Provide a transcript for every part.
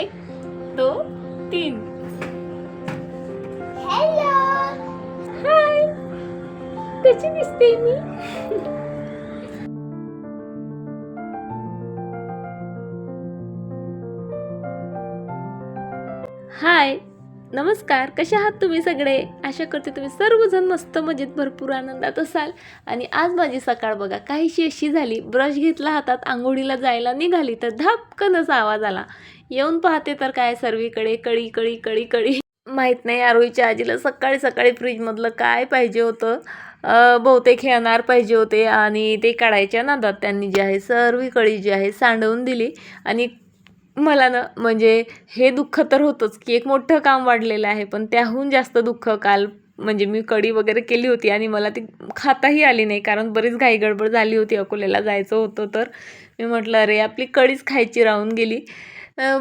एक दो तीन hello hi कशी दिसते मी हाय नमस्कार कसे आहात तुम्ही सगळे? आशा करते तुम्ही सर्वजण मस्त मजेत भरपूर आनंदात असाल. आणि आज माझी सकाळ बघा काहीशी अशी झाली. ब्रश घेतला हातात आंघोळीला जायला निघाली तर धापकन असा आवाज आला. येऊन पाहते तर काय सर्वीकडे कळी कळी कळी कळी. माहीत नाही आरोईच्या आजीला सकाळी सकाळी फ्रीजमधलं काय पाहिजे होतं. बहुतेक खेळणार पाहिजे होते आणि ते काढायच्या नादात त्यांनी जे आहे सर्वी कळी जी आहे सांडवून दिली. आणि मला ना म्हणजे हे दुःख तर होतंच की एक मोठं काम वाढलेलं आहे पण त्याहून जास्त दुःख काल म्हणजे मी कढी वगैरे केली होती आणि मला ती खाताही आली नाही कारण बरीच घाई गडबड झाली होती अकोल्याला जायचं होतं तर. मी म्हटलं अरे आपली कडीच खायची राहून गेली.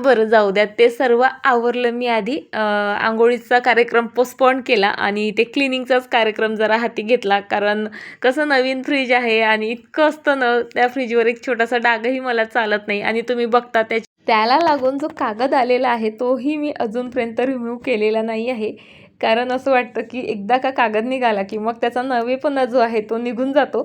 बरं जाऊ द्या. ते सर्व आवरलं मी आधी. आंघोळीचा कार्यक्रम पोस्टपोन केला आणि ते क्लिनिंगचाच कार्यक्रम जरा हाती घेतला कारण कसं नवीन फ्रीज आहे आणि इतकं असतं ना त्या फ्रीजवर एक छोटासा डागही मला चालत नाही आणि तुम्ही बघता त्या त्याला लागून जो कागद आलेला आहे तोही मी अजूनपर्यंत रिमूव्ह केलेला नाही आहे. कारण असं वाटतं की एकदा का कागद निघाला की मग त्याचा नवेपणा जो आहे तो निघून जातो.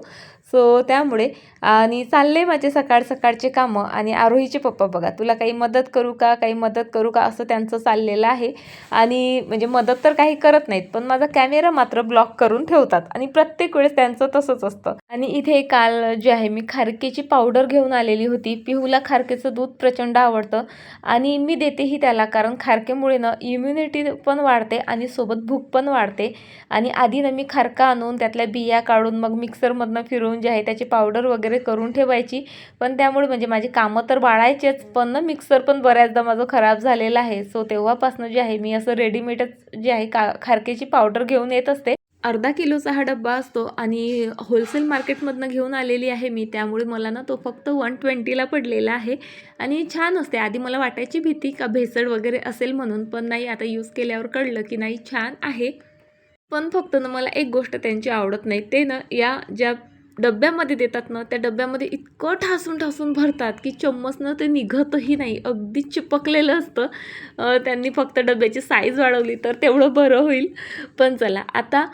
सो त्यामुळे आणि चालले माझे सकाळ सकाळचे कामं आणि आरोहीचे पप्पा बघा तुला काही मदत करू का काही मदत करू का असं त्यांचं चाललेलं आहे. आणि म्हणजे मदत तर काही करत नाहीत पण माझा कॅमेरा मात्र ब्लॉक करून ठेवतात आणि प्रत्येक वेळेस त्यांचं तसंच असतं. आणि इथे काल जे आहे मी खारकेची पावडर घेऊन आलेली होती. पिहूला खारकेचं दूध प्रचंड आवडतं आणि मी देतेही त्याला कारण खारकेमुळे ना इम्युनिटी पण वाढते आणि सोबत भूक पण वाढते. आणि आधी ना मी खारका आणून त्यातल्या बिया काढून मग मिक्सरमधनं फिरवून जे आहे त्याची पावडर वगैरे करून ठेवायची. पण त्यामुळे म्हणजे माझी कामं तर बाळायचेच पण ना मिक्सर पण बऱ्याचदा माझं खराब झालेलं आहे. सो तेव्हापासून जे आहे मी असं रेडीमेडच जे आहे का खारकेची पावडर घेऊन येत असते. अर्धा किलोचा हा डब्बा असतो आणि होलसेल मार्केटमधनं घेऊन आलेली आहे मी. त्यामुळे मला ना तो फक्त वन ट्वेंटीला पडलेला आहे. आणि छान असते. आधी मला वाटायची भीती का भेसळ वगैरे असेल म्हणून पण नाही आता यूज केल्यावर कळलं की नाही छान आहे. पण फक्त ना मला एक गोष्ट त्यांची आवडत नाही. ते ना या ज्या डब्यामध्ये देतात ना त्या डब्यामध्ये इतकं ठासून ठासून भरतात की चम्मचनं ते निघतही नाही. अगदी चिपकलेलं असतं. त्यांनी फक्त डब्याची साईज वाढवली तर तेवढं बरं होईल. पण चला आता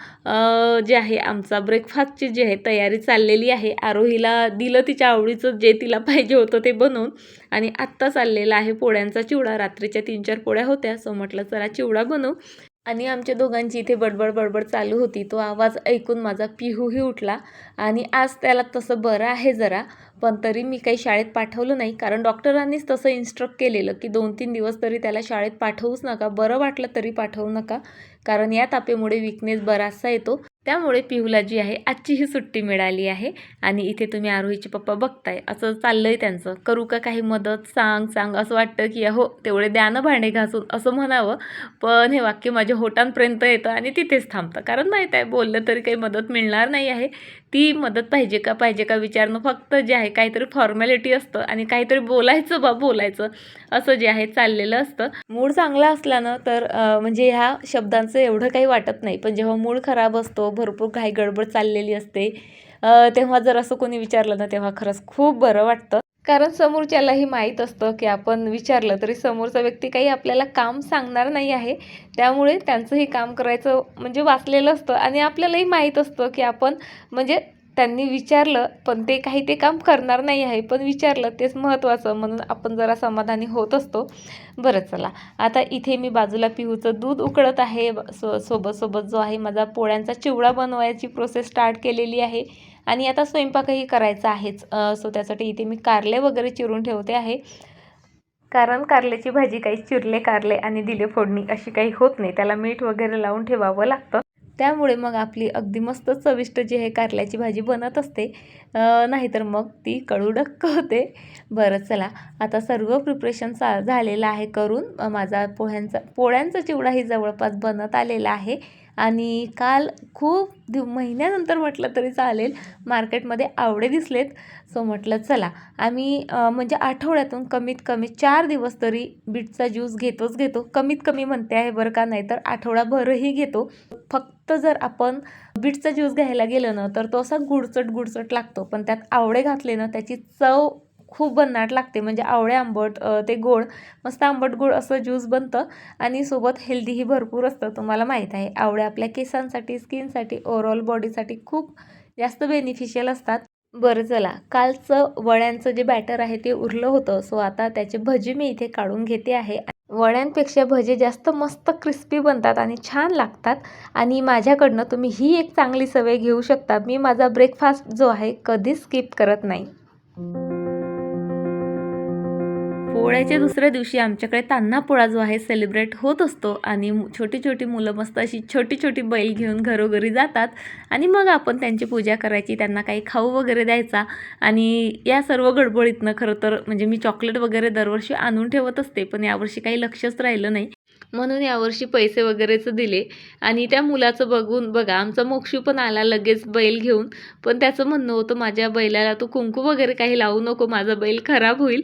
जे आहे आमचा ब्रेकफास्टची जी आहे तयारी चाललेली आहे आरोहीला दिलं तिच्या आवडीचं जे तिला पाहिजे होतं ते बनवून आणि आत्ता चाललेला आहे पोळ्यांचा चिवडा. रात्रीच्या तीन चार पोळ्या होत्या सो म्हटलं चला चिवडा बनवू. आणि आमच्या दोघांची इथे बडबड बडबड चालू होती. तो आवाज ऐकून माझा पिहूही उठला आणि आज त्याला तसं बरं आहे जरा पण तरी मी काही शाळेत पाठवलं नाही कारण डॉक्टरांनीच तसं इन्स्ट्रक्ट केलेलं की दोन तीन दिवस तरी त्याला शाळेत पाठवूच नका. बरं वाटलं तरी पाठवू नका कारण या तापेमुळे विकनेस बराचसा येतो. त्यामुळे पिहूला जी आहे आजची ही सुट्टी मिळाली आहे आणि इथे तुम्ही आरोहीचे पप्पा बघताय. असं चाललंय त्यांचं. करू का काही मदत? सांग सांग. असं वाटतं की हो तेवढे द्यानं भांडे घासून असं म्हणावं. पण हे वाक्य माझ्या होटांपर्यंत येतं आणि तिथेच थांबतं. कारण माहीत आहे बोललं तरी काही मदत मिळणार नाही आहे. ती मदत पाहिजे का पाहिजे का विचारणं? फक्त जे आहे काहीतरी फॉर्मॅलिटी असतं आणि काहीतरी बोलायचं बा बोलायचं. असं जे आहे चाललेलं असतं. मूड चांगला असला ना तर म्हणजे ह्या शब्दांचं एवढं काही वाटत नाही. पण जेव्हा मूड खराब असतो भरपूर घाई गडबड चाललेली असते तेव्हा जर असं कोणी विचारलं ना तेव्हा खरंच खूप बरं वाटतं. कारण समोरच्यालाही माहीत असतं की आपण विचारलं तरी समोरचा व्यक्ती काही आपल्याला काम सांगणार नाही आहे. त्यामुळे त्यांचंही काम करायचं म्हणजे वाचलेलं असतं आणि आपल्यालाही माहीत असतं की आपण म्हणजे त्यांनी विचारलं पण ते काही ते काम करणार नाही आहे पण विचारलं तेच महत्त्वाचं म्हणून आपण जरा समाधानी होत असतो. बरं चला. आता इथे मी बाजूला पिहूचं दूध उकळत आहे. सो सोबत सोबत जो आहे माझा पोळ्यांचा चिवडा बनवायची प्रोसेस स्टार्ट केलेली आहे. आणि आता स्वयंपाकही करायचा आहेच. सो त्यासाठी इथे मी कारले वगैरे चिरून ठेवते आहे. कारण कारल्याची भाजी काही चिरले कारले आणि दिले फोडणी अशी काही होत नाही. त्याला मीठ वगैरे लावून ठेवावं लागतं. त्यामुळे मग आपली अगदी मस्त चविष्ट जी आहे कारल्याची भाजी बनत असते नाहीतर मग ती कडूडक्क होते. बरं चला. आता सर्व प्रिपरेशन चा झालेलं आहे करून माझा पोह्यांचा पोळ्यांचा चिवडाही जवळपास बनत आलेला आहे. आणि काल खूप दिव महिन्यानंतर म्हटलं तरी चालेल मार्केटमध्ये आवडे दिसलेत. सो म्हटलं चला आम्ही म्हणजे आठवड्यातून कमीत कमी चार दिवस तरी बीटचा ज्यूस घेतोच घेतो. कमीत कमी म्हणते आहे बरं का नाही तर आठवडाभरही घेतो. फक्त जर आपण बीटचा ज्यूस घ्यायला गेलं ना तर तो असा गुडचट गुडचट लागतो. पण त्यात आवडे घातले ना त्याची चव खूप भन्नाट लागते. म्हणजे आवळे आंबट ते गोड मस्त आंबट गोड असं ज्यूस बनतं आणि सोबत हेल्दीही भरपूर असतं तुम्हाला माहीत आहे. आवळे आपल्या केसांसाठी स्किनसाठी ओव्हरऑल बॉडीसाठी खूप जास्त बेनिफिशियल असतात. बरं चला कालचं वड्यांचं जे बॅटर आहे ते उरलं होतं सो आता त्याचे भजी मी इथे काढून घेते आहे. वड्यांपेक्षा भजे जास्त मस्त क्रिस्पी बनतात आणि छान लागतात. आणि माझ्याकडनं तुम्ही ही एक चांगली सवय घेऊ शकता. मी माझा ब्रेकफास्ट जो आहे कधीच स्किप करत नाही. पोळ्याच्या दुसऱ्या दिवशी आमच्याकडे तान्हा पोळा जो आहे सेलिब्रेट होत असतो. आणि छोटी छोटी मुलं मस्त अशी छोटी छोटी बैल घेऊन घरोघरी जातात. आणि मग आपण त्यांची पूजा करायची त्यांना काही खाऊ वगैरे द्यायचा. आणि या सर्व गडबडीतनं खरं तर म्हणजे मी चॉकलेट वगैरे दरवर्षी आणून ठेवत असते पण यावर्षी काही लक्षच राहिलं नाही. म्हणून यावर्षी पैसे वगैरेच दिले. आणि त्या मुलाचं बघून बघा आमचा मोक्षू पण आला लगेच बैल घेऊन. पण त्याचं म्हणणं होतं माझ्या बैलाला तू कुंकू वगैरे काही लावू नको माझा बैल खराब होईल.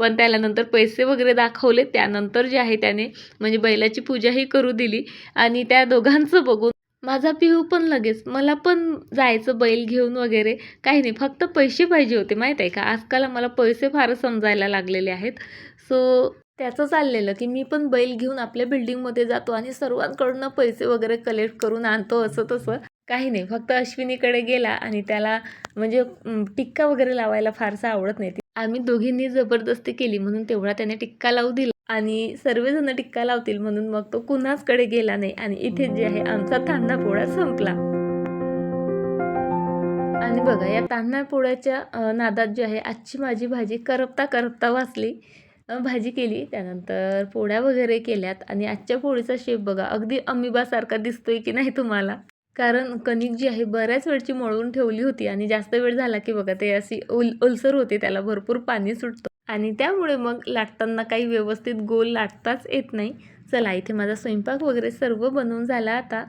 पण त्याला नंतर पैसे वगैरे दाखवले. त्यानंतर जे आहे त्याने म्हणजे बैलाची पूजाही करू दिली. आणि त्या दोघांचं बघून माझा पिहू पण लगेच मला पण जायचं बैल घेऊन वगैरे. काही नाही फक्त पैसे पाहिजे होते माहीत आहे का? आजकाल मला पैसे फार समजायला लागलेले आहेत. सो त्याचं चाललेलं की मी पण बैल घेऊन आपल्या बिल्डिंगमध्ये जातो आणि सर्वांकडून पैसे वगैरे कलेक्ट करून आणतो असं तसं. काही नाही फक्त अश्विनीकडे गेला आणि त्याला म्हणजे टिक्का वगैरे लावायला फारसं आवडत नाही. आम्ही दोघींनी जबरदस्ती केली म्हणून तेवढा त्याने टिक्का लावू दिला. आणि सर्वजण टिक्का लावतील म्हणून मग तो कुणाचकडे गेला नाही आणि इथे जे आहे आमचा तान्हा पोळा संपला. आणि बघा या तान्हा पोळ्याच्या नादात जे आहे आजची माझी भाजी करपता करपता वाचली. भाजी केली त्यानंतर पोळ्या वगैरे केल्यात. आणि आजच्या पोळीचा शेप बघा अगदी अमिबासारखा दिसतोय की नाही तुम्हाला? कारण कणिक जी आहे बऱ्याच वेळची मळून ठेवली होती आणि जास्त वेळ झाला की बघा ते अशी उल ओलसर होते त्याला भरपूर पाणी सुटतं. आणि त्यामुळे मग लाटताना काही व्यवस्थित गोल लाटताच येत नाही. चला इथे माझा स्वयंपाक वगैरे सर्व बनवून झाला आता.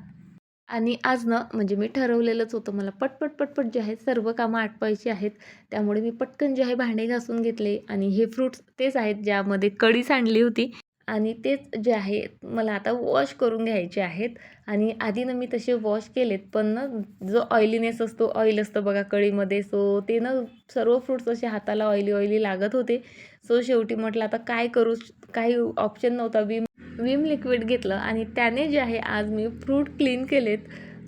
आणि आज ना म्हणजे मी ठरवलेलंच होतं मला पटपट पटपट जे आहे सर्व कामं आटपायची आहेत. त्यामुळे मी पटकन जे आहे भांडे घासून घेतले आणि हे फ्रूट्स तेच आहेत ज्यामध्ये कढी सांडली होती. आणि तेच जे आहे मला आता वॉश करून घ्यायचे आहेत. आणि आधी ना मी तसे वॉश केलेत पण ना जो ऑइलीनेस असतो ऑइल असतं बघा कढीमध्ये सो ते ना सर्व फ्रूट्स असे हाताला ऑइली ऑइली लागत होते. सो शेवटी म्हटलं आता काय करू? काही ऑप्शन नव्हता. विम विम लिक्विड घेतलं आणि त्याने जे आहे आज मी फ्रूट क्लीन केलेत.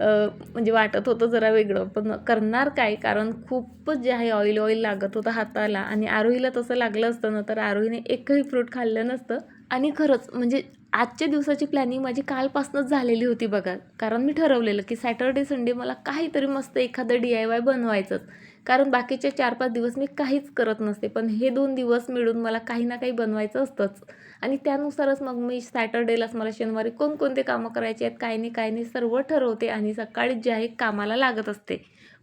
म्हणजे वाटत होतं जरा वेगळं पण करणार काय? कारण खूपच जे आहे ऑइल ऑइल लागत होतं हाताला. आणि आरोहीला तसं लागलं असतं ना तर आरोहीने एकही फ्रूट खाल्लं नसतं. आणि खरंच म्हणजे आजच्या दिवसाची प्लॅनिंग माझी कालपासूनच झालेली होती बघा. कारण मी ठरवलेलं की सॅटर्डे संडे मला काहीतरी मस्त एखादं डी आय वाय बनवायचंच. कारण बाकीचे चार पाच दिवस मी काहीच करत नसते. पण हे दोन दिवस मिळून मला काही ना काही बनवायचं असतंच. आणि त्यानुसारच मग मी सॅटर्डेलाच मला शनिवारी कोणकोणते कामं करायचे आहेत काय नाही काय नाही सर्व ठरवते आणि सकाळी जे आहे कामाला लागत असते.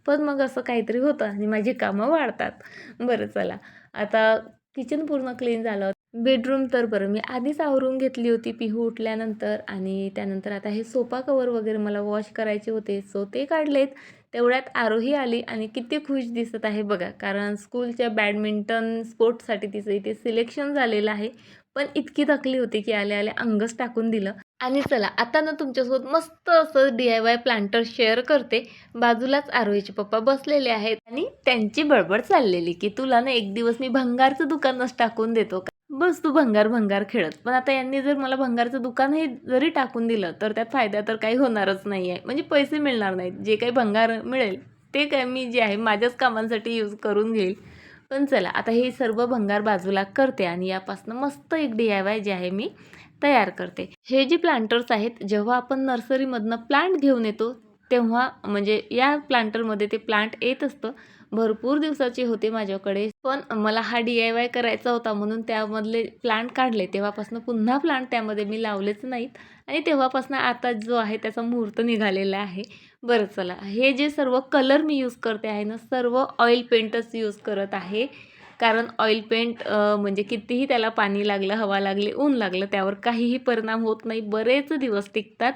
पण मग असं काहीतरी होतं आणि माझी कामं वाढतात. बरं चला. आता किचन पूर्ण क्लीन झालं. बेडरूम तर बरं. मी आधीच आवरून घेतली होती पिहू उठल्यानंतर आणि त्यानंतर आता हे सोफा कवर वगैरे मला वॉश करायचे होते. सो ते काढलेत. तेवढ्यात आरोही आली आणि किती खुश दिसत आहे बघा. कारण स्कूलच्या बॅडमिंटन स्पोर्ट्ससाठी तिचं इथे सिलेक्शन झालेलं आहे. पण इतकी थकली होती की आले आले अंगच टाकून दिलं. आणि चला आता ना तुमच्यासोबत मस्त असं D I Y planter share करते. बाजूलाच आरोहीचे पप्पा बसलेले आहेत आणि त्यांची बडबड चाललेली की तुला ना एक दिवस मी भंगारचं दुकानच टाकून देतो. बस तू भंगार भंगार खेळत. पण आता यांनी जर मला भंगारचं दुकानही जरी टाकून दिलं तर त्यात फायदा तर काही होणारच नाही आहे म्हणजे पैसे मिळणार नाहीत. जे काही भंगार मिळेल ते काय मी जे आहे माझ्याच कामांसाठी यूज करून घेईल. पण चला आता हे सर्व भंगार बाजूला करते आणि यापासून मस्त एक डी आय वाय जे आहे मी तयार करते. हे जे प्लांटर्स आहेत जेव्हा आपण नर्सरीमधनं प्लांट घेऊन येतो तेव्हा म्हणजे या प्लांटरमध्ये ते प्लांट येत असतं. भरपूर दिवसाचे होते माझ्याकडे. पण मला हा डी आय वाय करायचा होता म्हणून त्यामधले प्लांट काढले. तेव्हापासून पुन्हा प्लांट त्यामध्ये मी लावलेच नाहीत. आणि तेव्हापासून आता जो आहे त्याचा मुहूर्त निघालेला आहे. बरं चला. हे जे सर्व कलर मी यूज करते आहे ना सर्व ऑइल पेंटच यूज करत आहे. कारण ऑइल पेंट म्हणजे कितीही त्याला पाणी लागलं हवा लागली ऊन लागलं त्यावर काहीही परिणाम होत नाही. बरेच दिवस टिकतात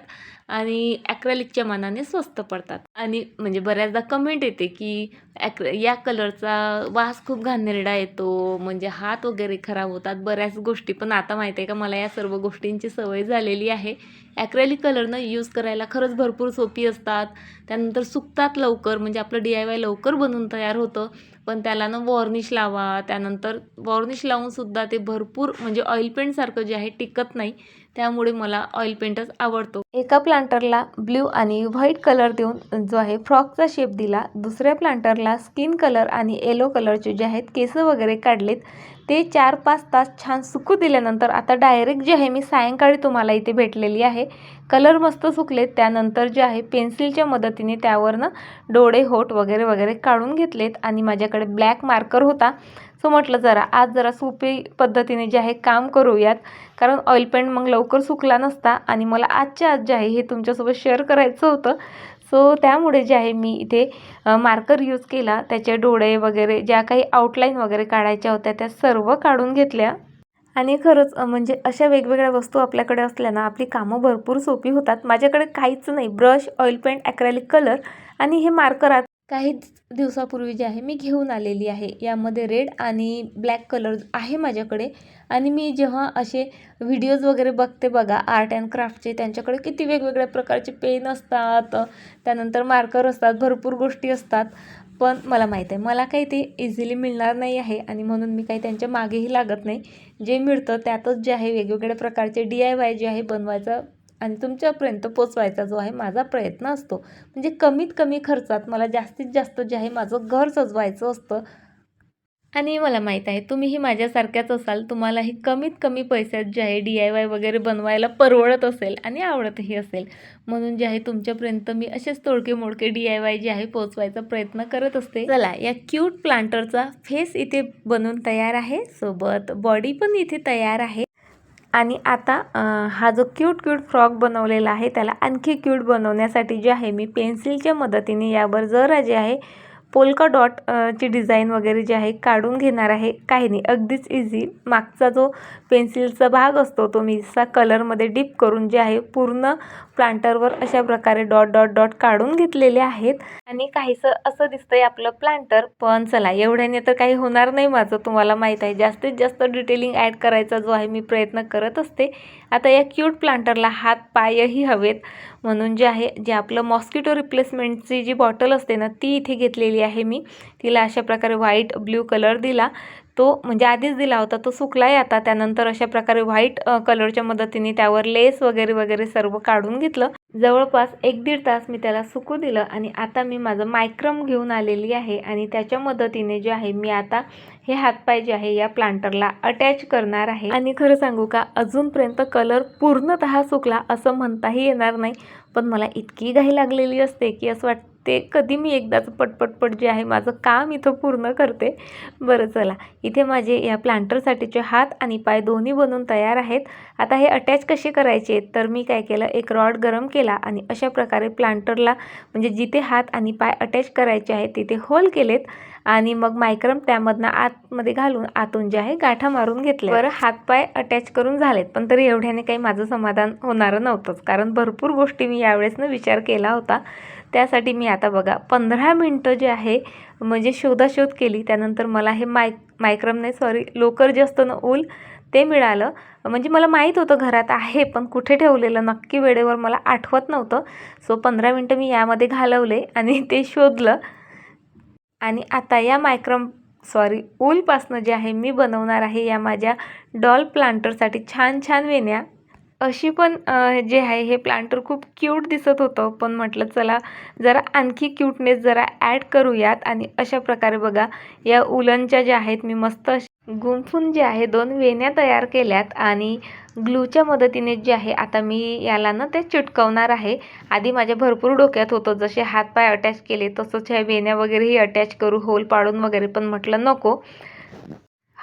आणि ॲक्रेलिकच्या मानाने स्वस्त पडतात. आणि म्हणजे बऱ्याचदा कमेंट येते की ॲक्र या कलरचा वास खूप घाणेरडा येतो म्हणजे हात वगैरे खराब होतात. बऱ्याच गोष्टी पण आता माहिती आहे का मला या सर्व गोष्टींची सवय झालेली आहे. ॲक्रेलिक कलरनं यूज करायला खरंच भरपूर सोपी असतात. त्यानंतर सुकतात लवकर म्हणजे आपलं डी आय वाय लवकर बनून तयार होतं. पण त्याला ना वॉर्निश लावा त्यानंतर वॉर्निश लावूनसुद्धा ते भरपूर म्हणजे ऑइल पेंटसारखं जे आहे टिकत नाही त्यामुळे मला ऑइल पेंटच आवडतो. एका प्लांटरला ब्ल्यू आणि व्हाईट कलर देऊन जो आहे फ्रॉकचा शेप दिला दुसऱ्या प्लांटरला स्किन कलर आणि येलो कलरचे जे आहेत केस वगैरे काढलेत ते चार पाच तास छान सुकू दिल्यानंतर आता डायरेक्ट जे आहे मी सायंकाळी तुम्हाला इथे भेटलेली आहे कलर मस्त सुकलेत. त्यानंतर जे आहे पेन्सिलच्या मदतीने त्यावरनं डोळे होठ वगैरे वगैरे काढून घेतलेत आणि माझ्याकडे ब्लॅक मार्कर होता. सो म्हटलं जरा आज जरा सोपी पद्धतीने जे आहे काम करूयात. कारण ऑइल पेंट मग लवकर सुकला नसता आणि मला आजच्या आज जे आहे हे तुमच्यासोबत शेअर करायचं होतं. सो त्यामुळे जे आहे मी इथे मार्कर यूज केला. त्याचे डोळे वगैरे ज्या काही आउटलाईन वगैरे काढायच्या होत्या त्या सर्व काढून घेतल्या. आणि खरंच म्हणजे अशा वेगवेगळ्या वस्तू आपल्याकडे असल्या ना आपली कामं भरपूर सोपी होतात. माझ्याकडे काहीच नाही. Brush oil paint acrylic colour आणि हे मार्कर आत काही दिवसापूर्वी जे आहे मी घेऊन आलेली आहे. यामध्ये रेड आणि ब्लॅक कलर आहे माझ्याकडे. आणि मी जेव्हा असे व्हिडिओज वगैरे बघते बघा आर्ट अँड क्राफ्टचे त्यांच्याकडे किती वेगवेगळ्या प्रकारचे पेन असतात त्यानंतर मार्कर असतात भरपूर गोष्टी असतात. पण मला माहीत आहे मला काही ते इझिली मिळणार नाही आहे आणि म्हणून मी काही त्यांच्या मागेही लागत नाही. जे मिळतं त्यातच जे आहे वेगवेगळ्या प्रकारचे डी आय वाय जे आहे बनवायचा आणि तुमच्यापर्यंत पोचवायचा जो आहे माझा प्रयत्न असतो. म्हणजे कमीत कमी खर्चात मला जास्तीत जास्त जे आहे माझं घर सजवायचं असतं आणि मला माहीत आहे तुम्हीही माझ्यासारख्याच असाल तुम्हालाही कमीत कमी पैशात जे आहे डी आय वाय वगैरे बनवायला परवडत असेल आणि आवडतही असेल. म्हणून जे आहे तुमच्यापर्यंत मी असेच तोडके मोडके डी आय वाय जे आहे पोचवायचा प्रयत्न करत असते. चला या क्यूट प्लांटरचा फेस इथे बनून तयार आहे. सोबत बॉडी पण इथे तयार आहे. आणि आता हा जो क्यूट क्यूट फ्रॉक बनवलेला आहे त्याला आणखी क्यूट बनवण्यासाठी जे आहे मी पेन्सिलच्या मदतीने यावर जरा जे आहे पोल्का डॉट ची डिझाईन वगैरे जे आहे काढून घेणार आहे. काही नाही अगदीच इझी मागचा जो पेन्सिलचा भाग असतो तो मी असा कलरमध्ये डिप करून जे आहे पूर्ण प्लांटरवर अशा प्रकारे डॉट डॉट डॉट काढून घेतलेले आहेत. आणि काहीसं असं दिसतंय आपलं प्लांटर पण चला एवढ्याने तर काही होणार नाही माझं तुम्हाला माहीत आहे. जास्तीत जास्त डिटेलिंग ॲड करायचा जो आहे मी प्रयत्न करत असते. आता या क्यूट प्लांटरला हात पायही हवेत. म्हणून जे आहे जे आपलं मॉस्किटो रिप्लेसमेंटची जी बॉटल असते ना ती इथे घेतलेली आहे मी. तिला अशा प्रकारे व्हाईट ब्ल्यू कलर दिला. तो म्हणजे आधीच दिला होता तो सुकला आहे आता. त्यानंतर अशा प्रकारे व्हाईट कलरच्या मदतीने त्यावर लेस वगैरे वगैरे सर्व काढून घेतलं. जवळपास एक दीड तास मी त्याला सुकू दिलं आणि आता मी माझं मायक्रम घेऊन आलेली आहे आणि त्याच्या मदतीने जे आहे मी आता हे हातपाय जे आहे या प्लांटरला अटॅच करणार आहे. आणि खरं सांगू का अजूनपर्यंत कलर पूर्णतः सुकला असं म्हणताही येणार नाही पण मला इतकी घाई लागलेली असते की असं वाटतं ते कधी मी एकदाच पटपटपट जे आहे माझं काम इथं पूर्ण करते. बरं चला. इथे माझे या प्लांटरसाठीचे हात आणि पाय दोन्ही बनून तयार आहेत. आता हे अटॅच कसे करायचे? तर मी काय केलं? एक रॉड गरम केला आणि अशा प्रकारे प्लांटरला म्हणजे जिथे हात आणि पाय अटॅच करायचे आहेत तिथे होल केलेत आणि मग मायक्रम त्यामधनं आतमध्ये घालून आतून जे आहे गाठा मारून घेतले बरं हातपाय अटॅच करून झालेत. पण तरी एवढ्याने काही माझं समाधान होणारं नव्हतंच. कारण भरपूर गोष्टी मी यावेळेसनं विचार केला होता. त्यासाठी मी आता बघा पंधरा मिनटं जे आहे म्हणजे शोधाशोध केली त्यानंतर मला हे माय मायक्रम नाही सॉरी लोकर जे असतं ना ऊल ते मिळालं. म्हणजे मला माहीत होतं घरात आहे पण कुठे ठेवलेलं नक्की वेळेवर मला आठवत नव्हतं. सो पंधरा मिनटं मी यामध्ये घालवले आणि ते शोधलं. आणि आता या मायक्रम सॉरी ऊलपासनं जे आहे मी बनवणार आहे या माझ्या डॉल प्लांटरसाठी छान छान वेण्या. अशी पण जे आहे हे प्लांटर खूप क्यूट दिसत होतं. पण म्हटलं चला जरा आणखी क्यूटनेस जरा ॲड करूयात. आणि अशा प्रकारे बघा या उलनच्या ज्या आहेत मी मस्त गुंफून जे आहे दोन वेण्या तयार केल्यात. आणि ग्लूच्या मदतीने जे आहे आता मी याला ना ते चिटकवणार आहे. आधी माझ्या भरपूर डोक्यात होतं जसे हातपाय अटॅच केले तसंच ह्या वेण्या वगैरेही अटॅच करू होल पाडून वगैरे. पण म्हटलं नको.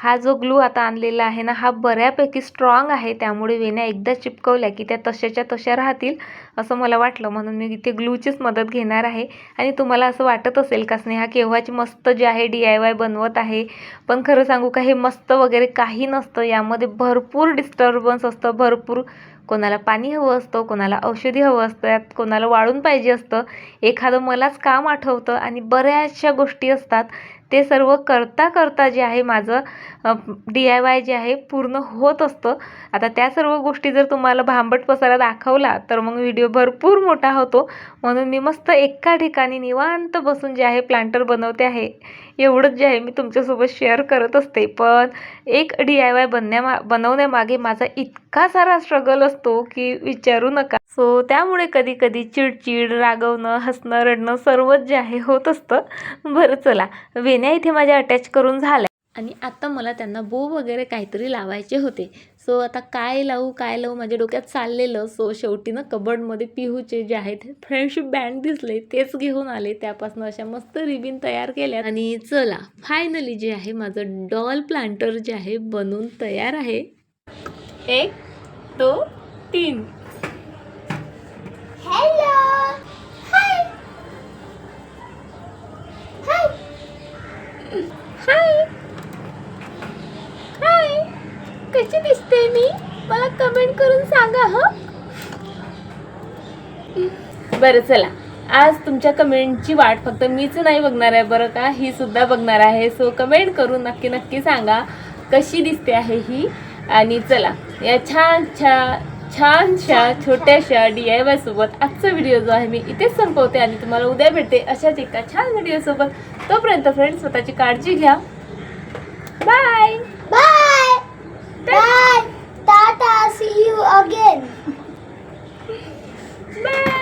हा जो ग्लू आता आणलेला आहे ना हा बऱ्यापैकी स्ट्रॉंग आहे. त्यामुळे वेण्या एकदा चिपकवल्या की त्या तशाच्या तशा राहतील असं मला वाटलं. म्हणून मी इथे ग्लूचीच मदत घेणार आहे. आणि तुम्हाला असं वाटत असेल का स्नेहा केव्हाची मस्त जे आहे डी आय वाय बनवत आहे? पण खरं सांगू का हे मस्त वगैरे काही नसतं. यामध्ये भरपूर डिस्टर्बन्स असतं. भरपूर कोणाला पाणी हवं असतं कोणाला औषधी हवं असतात कोणाला वाळून पाहिजे असतं. एखादं मलाच काम आठवतं आणि बऱ्याचशा गोष्टी असतात. ते सर्व करता करता जे आहे माझं डी आय वाय जे आहे पूर्ण होत असतं. आता त्या सर्व गोष्टी जर तुम्हाला भांबट पसारा दाखवला तर मग व्हिडिओ भरपूर मोठा होतो. म्हणून मी मस्त एका ठिकाणी निवांत बसून जे आहे प्लांटर बनवते आहे. एवढंच जे आहे मी तुमच्यासोबत शेअर करत असते. पण एक डी आय वाय बनण्या बनवण्यामागे माझा इतका सारा स्ट्रगल असतो की विचारू नका. सो त्यामुळे कधी कधी चिडचिड रागवणं हसणं रडणं सर्वच जे आहे होत असतं. बरं चला. वेण्या इथे माझ्या अटॅच करून झाल्या. आणि आता मला त्यांना बो वगैरे काहीतरी लावायचे होते. सो आता काय लावू काय लावू माझ्या डोक्यात चाललेलं. सो शेवटी ना कबर्डमध्ये पिहूचे जे आहेत फ्रेंडशिप बँड दिसले तेच घेऊन आले. त्यापासून अशा मस्त रिबिन तयार केल्या. आणि चला फायनली जे आहे माझं डॉल प्लांटर जे आहे बनून तयार आहे. एक दोन तीन. Hello. Hi. Hi. हाय हाय कशी दिसते मी? मला कमेंट करून सांगा ह? बरं चला. आज तुमच्या कमेंटची वाट फक्त मीच नाही बघणार आहे बरं का? ही सुद्धा बघणार आहे. सो कमेंट करून नक्की नक्की सांगा कशी दिसते आहे ही. आणि चला या छान छान छानशा छोट्याशा डी आय वाय सोबत आजचा व्हिडिओ जो आहे मी इथेच संपवते आणि तुम्हाला उद्या भेटते अशाच एका छान व्हिडिओसोबत तोपर्यंत फ्रेंड्स स्वतःची काळजी घ्या. Bye bye bye tata see you again bye